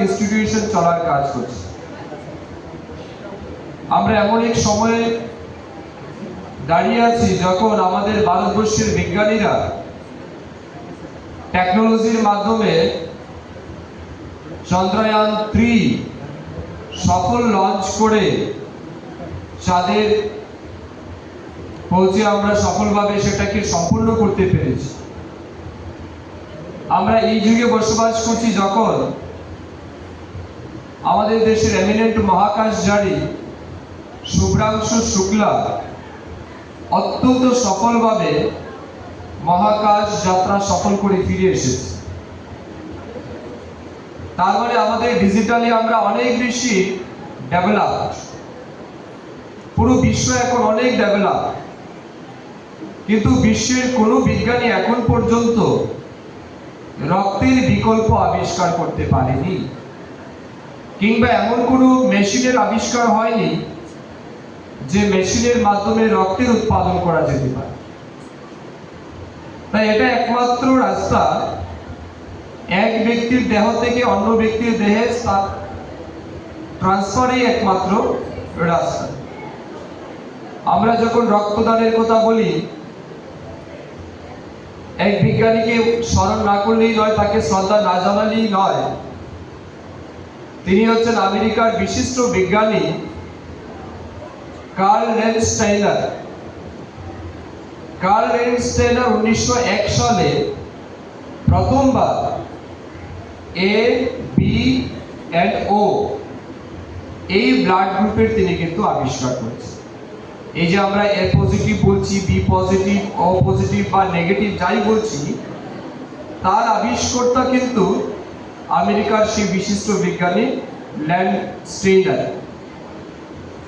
Institution চলার কাজ করছে। আমরা এমন এক সময়ে দাঁড়িয়ে আছি যখন আমাদের ভারতবর্ষের বিজ্ঞানীরা টেকনোলজির মাধ্যমে থ্রি সফল লঞ্চ করে চাঁদের পৌঁছে আমরা সফলভাবে সেটাকে সম্পূর্ণ করতে পেরেছি। আমরা এই যুগে বসবাস করছি যখন আমাদের দেশের এমিনেন্ট মহাকাশচারী শুভ্রাংশু শুক্লা অত্যন্ত সফলভাবে মহাকাশ যাত্রা সফল করে ফিরে এসেছে। তার মানে আমাদের ডিজিটালি আমরা অনেক বেশি ডেভেলপ পুরো বিশ্ব এখন অনেক ডেভেলপ কিন্তু বিশ্বের কোনো বিজ্ঞানী এখন পর্যন্ত রক্তের বিকল্প আবিষ্কার করতে পারেনি। কিংবা এমন কোনো মেশিনের আবিষ্কার হয়নি যে মেশিনের মাধ্যমে রক্তের উৎপাদন করা যেতে পারে। তাই এটা একমাত্র রাস্তা। এক ব্যক্তির দেহ থেকে অন্য ব্যক্তির দেহে ট্রান্সফারই একমাত্র রাস্তা। আমরা যখন রক্তদানের কথা বলি, এক বিজ্ঞানীকে স্মরণ না করলেই নয়, তাকে শ্রদ্ধা না জানালেই নয়। তিনি হচ্ছেন আমেরিকার বিশিষ্ট বিজ্ঞানী কার্ল রেনস্টাইনার কার্ল রেনস্টাইনার উনিশশো এক সালে প্রথমবার এ, বি অ্যান্ড ও এই ব্লাড গ্রুপের তিনি কিন্তু আবিষ্কার করেছেন। এই যে আমরা এ পজিটিভ বলছি, বি পজিটিভ, ও পজিটিভ বা নেগেটিভ যাই বলছি, তার আবিষ্কর্তা কিন্তু আমেরিকার সেই বিশিষ্ট বিজ্ঞানী ল্যান্ড স্টেইনার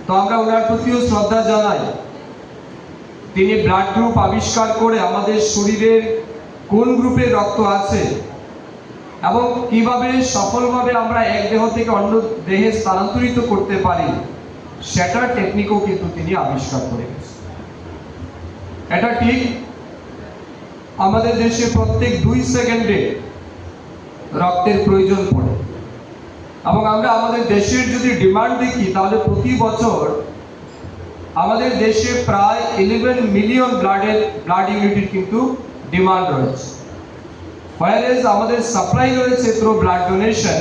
তো আমরা ওনার প্রতিও শ্রদ্ধা জানাই। তিনি ব্লাড গ্রুপ আবিষ্কার করে আমাদের শরীরের কোন গ্রুপে রক্ত আছে এবং কীভাবে সফলভাবে আমরা এক দেহ থেকে অন্য দেহে স্থানান্তরিত করতে পারি সেটার টেকনিকও কিন্তু তিনি আবিষ্কার করে গেছেন। এটা ঠিক আমাদের দেশে প্রত্যেক দুই সেকেন্ডে রক্তের প্রয়োজন পড়ে। এবং আমরা আমাদের দেশের যদি ডিমান্ড দেখি, তাহলে প্রতি বছর আমাদের দেশে প্রায় ইলেভেন মিলিয়ন ব্লাডের ব্লাড ইউনিটের কিন্তু ডিমান্ড রয়েছে। হোয়ারেজ আমাদের সাপ্লাই রয়েছে থ্রু ব্লাড ডোনেশন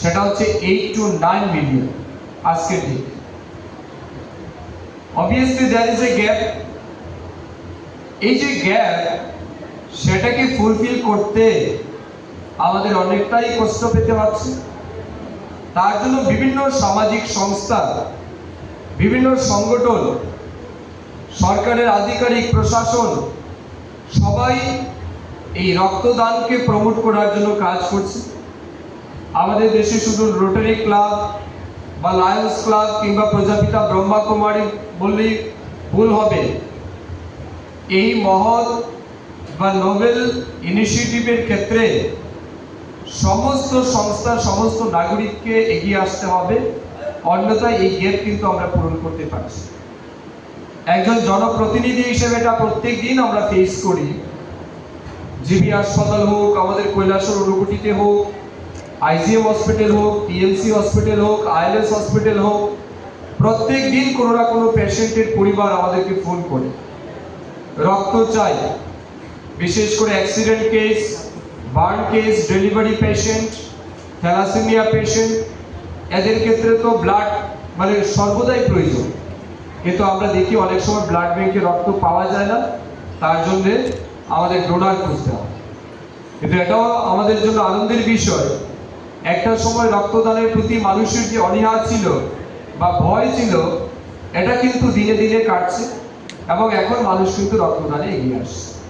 সেটা হচ্ছে এইট টু নাইন মিলিয়ন আজকের দিকে obviously there is a gap এই যে গ্যাপ সেটাকে ফুলফিল করতে আমাদের অনেকটাই কষ্ট পেতে হচ্ছে। তার জন্য বিভিন্ন সামাজিক সংস্থা, বিভিন্ন সংগঠন, সরকারের আধিকারিক, প্রশাসন সবাই এই রক্তদানকে প্রমোট করার জন্য কাজ করছে। আমাদের দেশে শুধু রোটারি ক্লাব বা লায়ন্স ক্লাব কিংবা প্রজাপিতা ব্রহ্মা কুমারী বললেই ভুল হবে। এই মহৎ বা নোবেল ইনিশিয়েটিভের ক্ষেত্রে সমস্ত সংস্থা, সমস্ত নাগরিককে এগিয়ে আসতে হবে। অন্যথায় এই গ্যাপ কিন্তু আমরা পূরণ করতে পারছি একজন জনপ্রতিনিধি হিসেবে এটা প্রত্যেক দিন আমরা ফেস করি। জিবি হাসপাতাল হোক, আমাদের কৈলাসর অনুকুটিতে হোক আইজিএম হসপিটাল হোক টিএমসি হসপিটাল হোক আইএলএস হসপিটাল হোক, প্রত্যেক দিন কোনো না কোনো পেশেন্টের পরিবার আমাদেরকে ফোন করে। রক্ত চাই, বিশেষ করে accident case burn case, delivery patient, thalassaemia patient, এদের ক্ষেত্রে তো ব্লাড মানে সর্বদাই প্রয়োজন। কিন্তু আমরা দেখি অনেক সময় ব্লাড ব্যাংকে রক্ত পাওয়া যায় না, তার জন্য আমাদের ডোনার খুঁজতে হয়। কিন্তু এটাও আমাদের জন্য আনন্দের বিষয়। একটা সময় রক্তদানের প্রতি মানুষের যে অনীহা ছিল বা ভয় ছিল, এটা কিন্তু দিনে দিনে কাটছে এবং এখন মানুষ কিন্তু রক্তদানে এগিয়ে আসছে।